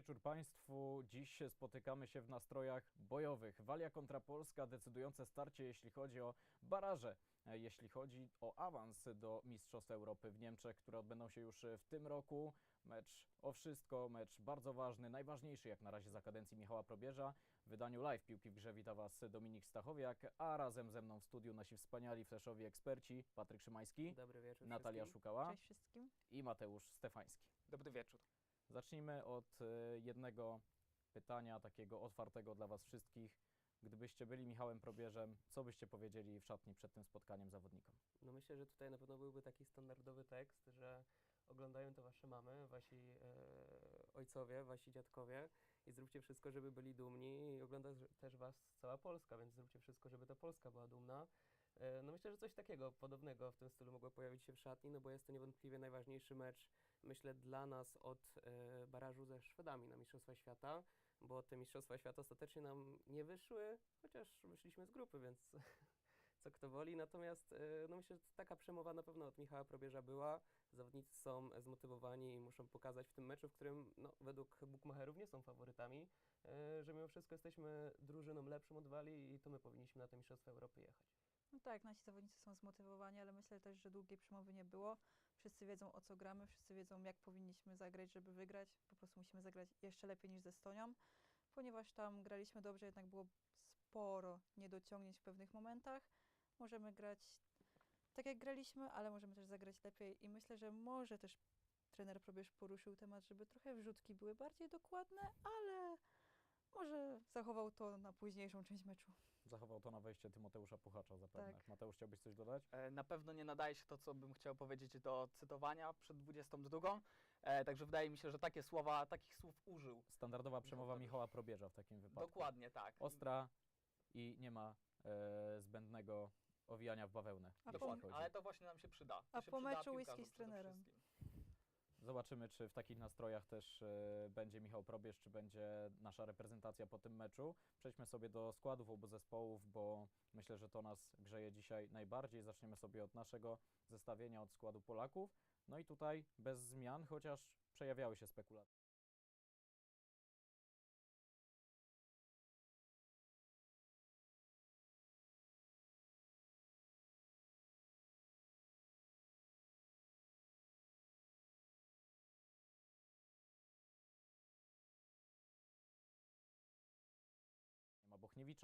wieczór Państwu. Dziś spotykamy się w nastrojach bojowych. Walia kontra Polska, decydujące starcie, jeśli chodzi o baraże, e, jeśli chodzi o awans do Mistrzostw Europy w Niemczech, które odbędą się już w tym roku. Mecz o wszystko, mecz bardzo ważny, najważniejszy jak na razie za kadencji Michała Probierza. W wydaniu live Piłki w Grze wita Was Dominik Stachowiak, a razem ze mną w studiu nasi wspaniali flashowi eksperci Patryk Szymański, Dobry wieczór Natalia wszystkim. Szukała Cześć wszystkim. i Mateusz Stefański. Dobry wieczór. Zacznijmy od e, jednego pytania, takiego otwartego dla Was wszystkich. Gdybyście byli Michałem Probierzem, co byście powiedzieli w szatni przed tym spotkaniem zawodnikom? No myślę, że tutaj na pewno byłby taki standardowy tekst, że oglądają to wasze mamy, wasi e, ojcowie, wasi dziadkowie i zróbcie wszystko, żeby byli dumni i ogląda też was cała Polska, więc zróbcie wszystko, żeby ta Polska była dumna. E, no myślę, że coś takiego podobnego w tym stylu mogło pojawić się w szatni, no bo jest to niewątpliwie najważniejszy mecz, myślę, dla nas od e, barażu ze Szwedami na Mistrzostwa Świata, bo te Mistrzostwa Świata ostatecznie nam nie wyszły, chociaż wyszliśmy z grupy, więc co kto woli. Natomiast e, no myślę, że taka przemowa na pewno od Michała Probierza była. Zawodnicy są zmotywowani i muszą pokazać w tym meczu, w którym no, według bookmacherów nie są faworytami, e, że mimo wszystko jesteśmy drużyną lepszą od Walii i to my powinniśmy na te Mistrzostwa Europy jechać. No tak, nasi zawodnicy są zmotywowani, ale myślę też, że długiej przemowy nie było. Wszyscy wiedzą o co gramy, wszyscy wiedzą jak powinniśmy zagrać, żeby wygrać. Po prostu musimy zagrać jeszcze lepiej niż ze Estonią, ponieważ tam graliśmy dobrze, jednak było sporo niedociągnięć w pewnych momentach. Możemy grać tak jak graliśmy, ale możemy też zagrać lepiej i myślę, że może też trener Probierz poruszył temat, żeby trochę wrzutki były bardziej dokładne, ale może zachował to na późniejszą część meczu. Zachował to na wejście Tymoteusza Puchacza zapewne. Tak. Mateusz, chciałbyś coś dodać? E, Na pewno nie nadaje się to, co bym chciał powiedzieć do cytowania przed 22. E, także wydaje mi się, że takie słowa, takich słów użył. Standardowa przemowa Probierz. Michała Probierza w takim wypadku. Dokładnie tak. Ostra i nie ma e, zbędnego owijania w bawełnę. A jeśli po- chodzi. ale to właśnie nam się przyda. To A się po przyda meczu piłkarzom whisky z przede trenerem. wszystkim. Zobaczymy, czy w takich nastrojach też e, będzie Michał Probierz, czy będzie nasza reprezentacja po tym meczu. Przejdźmy sobie do składów obu zespołów, bo myślę, że to nas grzeje dzisiaj najbardziej. Zaczniemy sobie od naszego zestawienia, od składu Polaków. No i tutaj bez zmian, chociaż przejawiały się spekulacje. Nie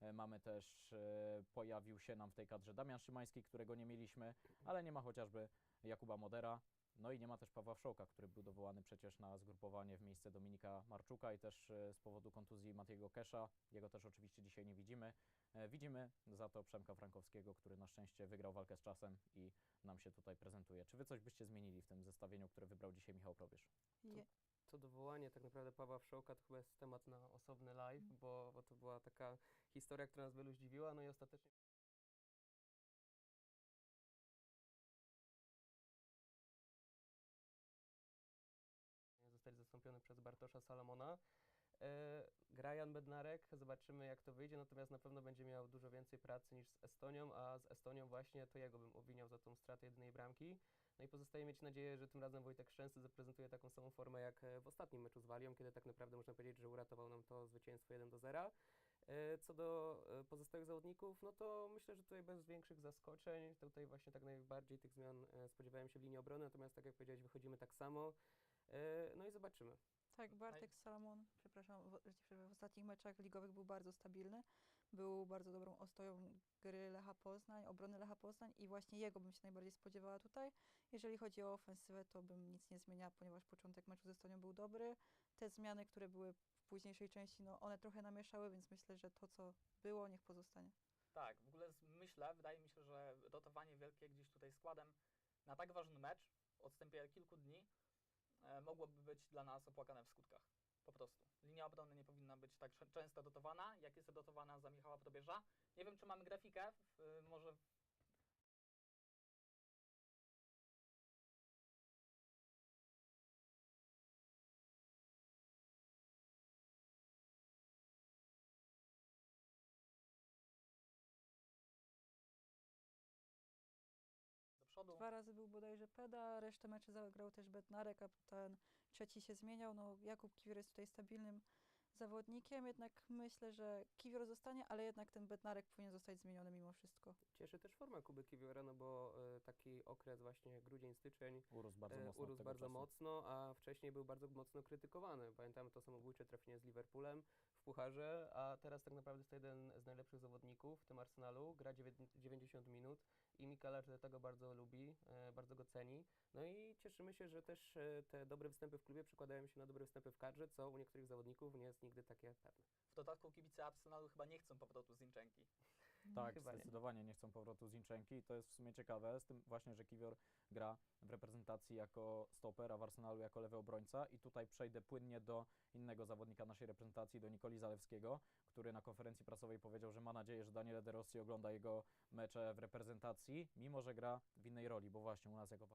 e, mamy też, e, pojawił się nam w tej kadrze Damian Szymański, którego nie mieliśmy, ale nie ma chociażby Jakuba Modera, no i nie ma też Pawła Wszołka, który był dowołany przecież na zgrupowanie w miejsce Dominika Marczuka i też e, z powodu kontuzji Matiego Kesza, jego też oczywiście dzisiaj nie widzimy. Widzimy za to Przemka Frankowskiego, który na szczęście wygrał walkę z czasem i nam się tutaj prezentuje. Czy wy coś byście zmienili w tym zestawieniu, które wybrał dzisiaj Michał Probierz? Je, To dowołanie tak naprawdę Pawła Wszołka to chyba jest temat na osobny live, bo, bo to była taka historia, która nas wielu zdziwiła, no i ostatecznie zostać zastąpiony przez Bartosza Salomona. E, gra Jan Bednarek, zobaczymy jak to wyjdzie, natomiast na pewno będzie miał dużo więcej pracy niż z Estonią, a z Estonią właśnie to jego bym obwiniał za tą stratę jedynej bramki. No i pozostaje mieć nadzieję, że tym razem Wojtek Szczęsny zaprezentuje taką samą formę jak e, w ostatnim meczu z Walią, kiedy tak naprawdę można powiedzieć, że uratował nam to zwycięstwo 1 do 0. E, Co do pozostałych zawodników, no to myślę, że tutaj bez większych zaskoczeń, tutaj właśnie tak najbardziej tych zmian spodziewałem się w linii obrony, natomiast tak jak powiedziałeś, wychodzimy tak samo. No i zobaczymy. Tak, Bartek Salamon, przepraszam, w, w ostatnich meczach ligowych był bardzo stabilny. Był bardzo dobrą ostoją gry Lecha Poznań, obrony Lecha Poznań i właśnie jego bym się najbardziej spodziewała tutaj. Jeżeli chodzi o ofensywę, to bym nic nie zmieniała, ponieważ początek meczu ze Estonią był dobry. Te zmiany, które były w późniejszej części, no one trochę namieszały, więc myślę, że to, co było, niech pozostanie. Tak, w ogóle myślę, wydaje mi się, że rotowanie wielkie gdzieś tutaj składem na tak ważny mecz w odstępie kilku dni mogłoby być dla nas opłakane w skutkach. Po prostu. Linia obrony nie powinna być tak często dotowana, jak jest dotowana za Michała Probierza. Nie wiem, czy mamy grafikę, w, może był. Dwa razy był bodajże Peda, resztę meczy zagrał też Bednarek, a ten trzeci się zmieniał. No, Jakub Kiwior jest tutaj stabilnym zawodnikiem, jednak myślę, że Kiwior zostanie, ale jednak ten Bednarek powinien zostać zmieniony mimo wszystko. Cieszy też forma Kuby Kiwiora, no bo e, taki okres właśnie grudzień, styczeń Urósł bardzo e, mocno. od urósł bardzo czasu. mocno, a wcześniej był bardzo mocno krytykowany. Pamiętamy to samobójcze trafienie z Liverpoolem w Pucharze, a teraz tak naprawdę jest to jeden z najlepszych zawodników w tym Arsenalu, gra dziewię- 90 minut i Mikaela tego bardzo lubi, e, bardzo go ceni. No i cieszymy się, że też e, te dobre występy w klubie przekładają się na dobre występy w kadrze, co u niektórych zawodników nie jest nigdy takie pewne. W dodatku kibice Arsenalu chyba nie chcą powrotu z Inczenki. Tak, Chyba nie. zdecydowanie nie. chcą powrotu z Inczenki i to jest w sumie ciekawe, z tym właśnie, że Kiwior gra w reprezentacji jako stoper, a w Arsenalu jako lewy obrońca i tutaj przejdę płynnie do innego zawodnika naszej reprezentacji, do Nikoli Zalewskiego, który na konferencji prasowej powiedział, że ma nadzieję, że Daniele De Rossi ogląda jego mecze w reprezentacji, mimo że gra w innej roli, bo właśnie u nas jako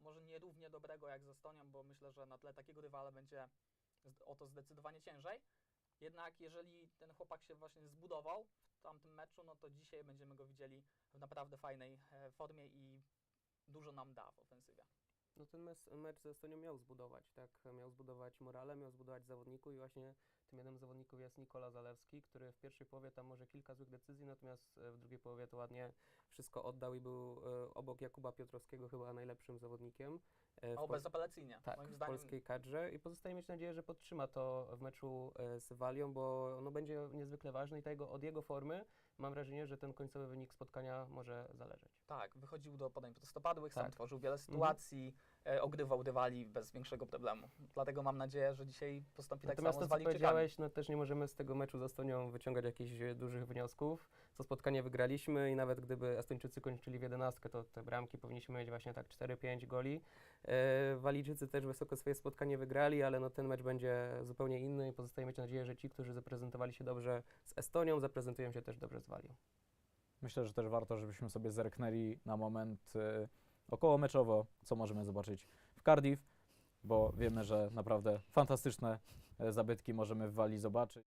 może nie równie dobrego jak z Estonią, bo myślę, że na tle takiego rywala będzie o to zdecydowanie ciężej. Jednak jeżeli ten chłopak się właśnie zbudował w tamtym meczu, no to dzisiaj będziemy go widzieli w naprawdę fajnej e, formie i dużo nam da w ofensywie. No ten mecz, mecz ze Estonią miał zbudować, tak? Miał zbudować morale, miał zbudować zawodników i właśnie tym jednym z zawodników jest Nikola Zalewski, który w pierwszej połowie tam może kilka złych decyzji, natomiast w drugiej połowie to ładnie wszystko oddał i był e, obok Jakuba Piotrowskiego chyba najlepszym zawodnikiem. e, w O, bezapelacyjnie. tak, Moim w zdaniem polskiej kadrze i pozostaje mieć nadzieję, że podtrzyma to w meczu e, z Walią, bo no, będzie niezwykle ważny i tego, od jego formy mam wrażenie, że ten końcowy wynik spotkania może zależeć. Tak, wychodził do podań prostopadłych, sam Tak. tworzył wiele sytuacji, e, ogrywał rywali bez większego problemu. Dlatego mam nadzieję, że dzisiaj postąpi tak Natomiast samo to, z co Walijczykami. powiedziałeś, no też nie możemy z tego meczu z Estonią wyciągać jakichś e, dużych wniosków. Co spotkanie wygraliśmy i nawet gdyby Estończycy kończyli w 11, to te bramki powinniśmy mieć właśnie tak 4-5 goli. E, Walijczycy też wysoko swoje spotkanie wygrali, ale no ten mecz będzie zupełnie inny i pozostaje mieć nadzieję, że ci, którzy zaprezentowali się dobrze z Estonią, zaprezentują się też dobrze z Walią. Myślę, że też warto, żebyśmy sobie zerknęli na moment y, około meczowo, co możemy zobaczyć w Cardiff, bo wiemy, że naprawdę fantastyczne e, zabytki możemy w Walii zobaczyć.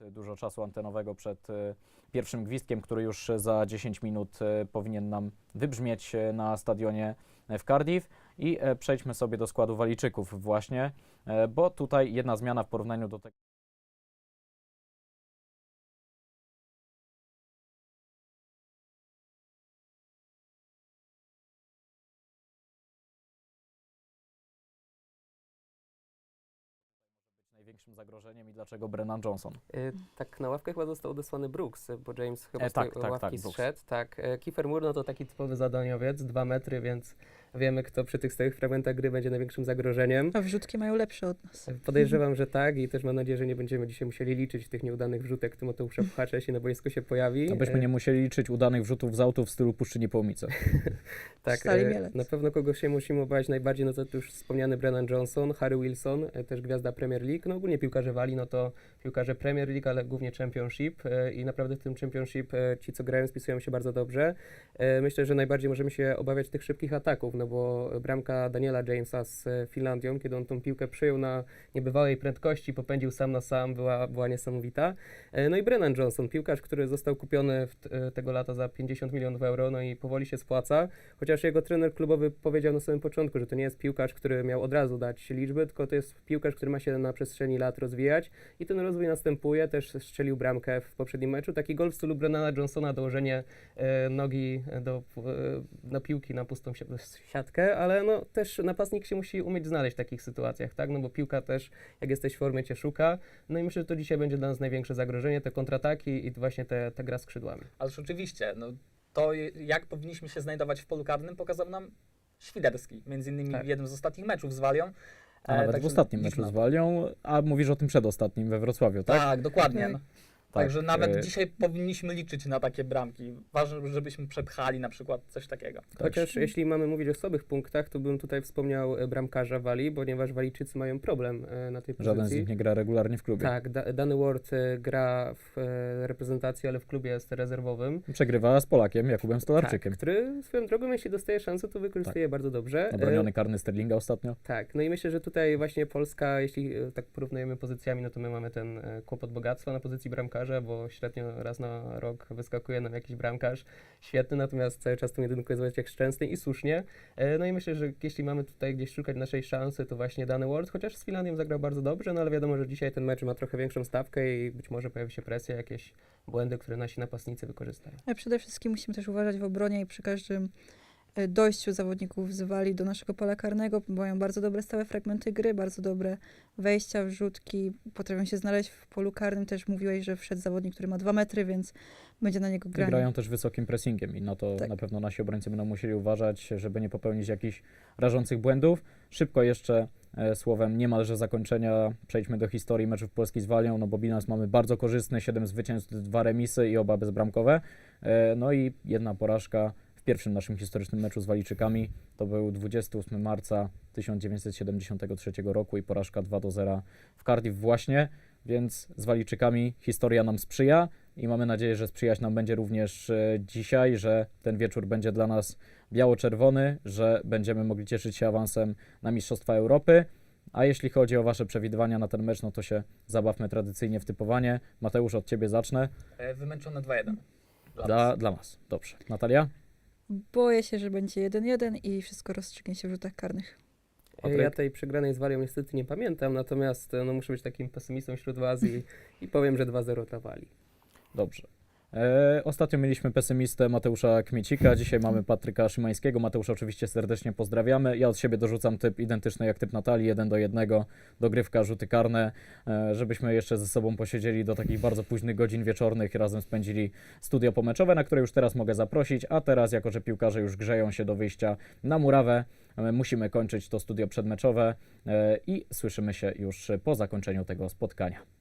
Dużo czasu antenowego przed e, pierwszym gwizdkiem, który już za 10 minut e, powinien nam wybrzmieć e, na stadionie w Cardiff. I przejdźmy sobie do składu Walijczyków właśnie, bo tutaj jedna zmiana w porównaniu do tego. Największym zagrożeniem i dlaczego Brennan Johnson. E, tak, na ławkę chyba został odesłany Brooks, bo James chyba E, z tej tak, tak, ławki tak, Brooks. zszedł. Tak, e, Kiefer Moore no to taki typowy zadaniowiec, dwa metry, więc wiemy, kto przy tych stałych fragmentach gry będzie największym zagrożeniem. A wrzutki mają lepsze od nas. Podejrzewam, że tak i też mam nadzieję, że nie będziemy dzisiaj musieli liczyć tych nieudanych wrzutek Tymoteusza Puchacza, jeśli na boisku się pojawi. Abyśmy nie musieli liczyć udanych wrzutów z autu w stylu Puszczyni Połomice. Tak, Stali e, Mielec. na pewno kogo się musimy obawiać najbardziej, no to już wspomniany Brennan Johnson, Harry Wilson, e, też gwiazda Premier League, no ogólnie piłkarze Wali, no to piłkarze Premier League, ale głównie Championship e, i naprawdę w tym Championship ci, co grają, spisują się bardzo dobrze. Myślę, że najbardziej możemy się obawiać tych szybkich ataków, no bo bramka Daniela Jamesa z Finlandią, kiedy on tą piłkę przyjął na niebywałej prędkości, popędził sam na sam, była, była niesamowita. E, No i Brennan Johnson, piłkarz, który został kupiony e, tego lata za 50 milionów euro, no i powoli się spłaca, chociaż jego trener klubowy powiedział na samym początku, że to nie jest piłkarz, który miał od razu dać liczby, tylko to jest piłkarz, który ma się na przestrzeni lat rozwijać i ten rozwój następuje, też strzelił bramkę w poprzednim meczu, taki gol w stylu Brennana Johnsona, dołożenie e, nogi do, na piłki na pustą si- siatkę, ale no też napastnik się musi umieć znaleźć w takich sytuacjach, tak? No bo piłka też, jak jesteś w formie, cię szuka. No i myślę, że to dzisiaj będzie dla nas największe zagrożenie, te kontrataki i właśnie te, te gra skrzydłami. Ależ oczywiście, no, to jak powinniśmy się znajdować w polu karnym pokazał nam Świderski, między innymi Tak. w jednym z ostatnich meczów z Walią. A nawet w także ostatnim meczu z. Walią, a mówisz o tym przedostatnim we Wrocławiu, tak? Tak, dokładnie. Tak. No. Tak, Także nawet e, dzisiaj powinniśmy liczyć na takie bramki. Ważne, żebyśmy przepchali na przykład coś takiego. Chociaż jeśli mamy mówić o słabych punktach, to bym tutaj wspomniał e, bramkarza Wali, ponieważ Walijczycy mają problem e, na tej pozycji. Żaden z nich nie gra regularnie w klubie. Tak, da, Dany Ward gra w reprezentacji, ale w klubie jest rezerwowym. Przegrywa z Polakiem, Jakubem Stolarczykiem. Tak, który swoją drogą, jeśli dostaje szansę, to wykorzystuje bardzo dobrze. Obroniony karny Sterlinga ostatnio. Tak, no i myślę, że tutaj właśnie Polska, jeśli tak porównujemy pozycjami, no to my mamy ten kłopot bogactwa na pozycji bramkarza, bo średnio raz na rok wyskakuje nam jakiś bramkarz świetny, natomiast cały czas tą jedynką jest Wojciech Szczęsny i słusznie. E, No i myślę, że jeśli mamy tutaj gdzieś szukać naszej szansy, to właśnie dany World, chociaż z Finlandią zagrał bardzo dobrze, no ale wiadomo, że dzisiaj ten mecz ma trochę większą stawkę i być może pojawi się presja, jakieś błędy, które nasi napastnicy wykorzystają. Ale przede wszystkim musimy też uważać w obronie i przy każdym dojściu zawodników z Walii do naszego pola karnego. Mają bardzo dobre stałe fragmenty gry, bardzo dobre wejścia, wrzutki. Potrafią się znaleźć w polu karnym. Też mówiłeś, że wszedł zawodnik, który ma dwa metry, więc będzie na niego I granie. grają też wysokim pressingiem i na to Tak. na pewno nasi obrońcy będą musieli uważać, żeby nie popełnić jakichś rażących błędów. Szybko jeszcze e, słowem niemalże zakończenia przejdźmy do historii meczów Polski z Walią, no bo bilans mamy bardzo korzystny, 7 zwycięstw, dwa remisy i oba bezbramkowe. E, no i jedna porażka pierwszym naszym historycznym meczu z Walijczykami. To był 28 marca 1973 roku i porażka 2 do 0 w Cardiff właśnie, więc z Walijczykami historia nam sprzyja i mamy nadzieję, że sprzyjać nam będzie również e, dzisiaj, że ten wieczór będzie dla nas biało-czerwony, że będziemy mogli cieszyć się awansem na Mistrzostwa Europy. A jeśli chodzi o Wasze przewidywania na ten mecz, no to się zabawmy tradycyjnie w typowanie. Mateusz, od Ciebie zacznę. E, Wymęczone 2-1. Dla Dla, nas. dla nas. Dobrze. Natalia? Boję się, że będzie 1-1 i wszystko rozstrzygnie się w rzutach karnych. Patryk? Ja tej przegranej z Walią niestety nie pamiętam, natomiast no, muszę być takim pesymistą wśród was i, i powiem, że 2-0 dla Walii. Dobrze. E, ostatnio mieliśmy pesymistę Mateusza Kmiecika, dzisiaj mamy Patryka Szymańskiego. Mateusza oczywiście serdecznie pozdrawiamy. Ja od siebie dorzucam typ identyczny jak typ Natalii, jeden do jednego, dogrywka, rzuty karne, e, żebyśmy jeszcze ze sobą posiedzieli do takich bardzo późnych godzin wieczornych i razem spędzili studio pomeczowe, na które już teraz mogę zaprosić, a teraz, jako że piłkarze już grzeją się do wyjścia na murawę, e, musimy kończyć to studio przedmeczowe i słyszymy się już po zakończeniu tego spotkania.